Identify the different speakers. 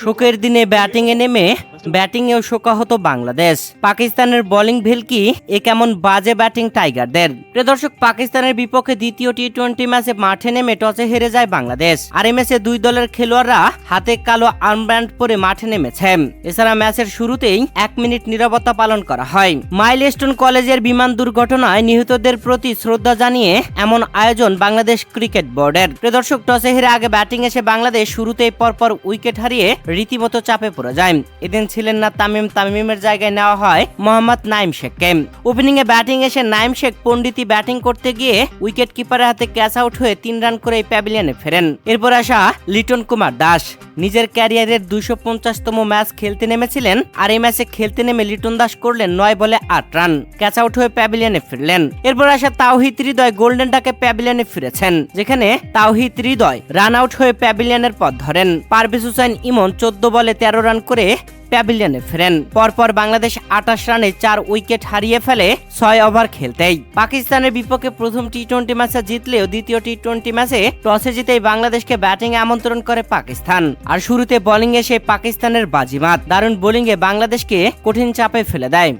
Speaker 1: শোকের দিনে ব্যাটিংয়ে নেমে ব্যাটিংয়েও শোকাহত বাংলাদেশ। পাকিস্তানের বোলিং ভেলকি এ কেমন বাজে ব্যাটিং টাইগারদের? প্রিয় দর্শক, পাকিস্তানের বিপক্ষে দ্বিতীয় টি টোয়েন্টি ম্যাচে মাঠে নেমে টসে হেরে যায় বাংলাদেশ। আর এই ম্যাচে দুই দলের খেলোয়াড়রা হাতে কালো আর্মব্যান্ড পরে মাঠে নেমেছে। এছাড়া ম্যাচের শুরুতেই এক মিনিট নিরাপত্তা পালন করা হয়। মাইলস্টোন কলেজের বিমান দুর্ঘটনায় নিহতদের প্রতি শ্রদ্ধা জানিয়ে এমন আয়োজন বাংলাদেশ ক্রিকেট বোর্ডের। প্রিয় দর্শক, টসে হেরে আগে ব্যাটিং এসে বাংলাদেশ শুরুতেই পরপর উইকেট হারিয়ে রীতিমতো চাপে পড়ে যায়। এদিন ছিলেন না, তামিম তামিমের জায়গায় নেওয়া হয় মোহাম্মদ নাইম শেখকে। ওপেনিং এ ব্যাটিং এসে নাইম শেখ পন্ডিতি ব্যাটিং করতে গিয়ে উইকেট কিপারের হাতে ক্যাচ আউট হয়ে তিন রান করে প্যাভিলিয়নে ফেরেন। এরপর আসা লিটন কুমার দাস। নিজের ক্যারিয়ারের দুইশো পঞ্চাশতম ম্যাচ খেলতে নেমেছিলেন আর এই ম্যাচে খেলতে নেমে লিটন দাস করলেন নয় বলে আট রান ক্যাচ আউট হয়ে প্যাভিলিয়নে ফিরলেন। এরপর আসা তাওহিদ হৃদয় গোল্ডেন ডাকে প্যাভিলিয়নে ফিরেছেন, যেখানে তাওহিদ হৃদয় রান আউট হয়ে প্যাভিলিয়নের পথ ধরেন। পারভেজ হুসাইন ইমন চোদ্দ বলে তেরো রান করে প্যাভিলিয়নে ফেরেন। পরপর বাংলাদেশ আঠাশ রানে চার উইকেট হারিয়ে ফেলে ছয় ওভার খেলতেই। পাকিস্তানের বিপক্ষে প্রথম টি টোয়েন্টি ম্যাচে জিতলেও দ্বিতীয় টি টোয়েন্টি ম্যাচে টসে জিতেই বাংলাদেশকে ব্যাটিং আমন্ত্রণ করে পাকিস্তান। আর শুরুতে বোলিংয়ে এসে পাকিস্তানের বাজিমাত। দারুণ বোলিংয়ে বাংলাদেশকে কঠিন চাপে ফেলে দেয়।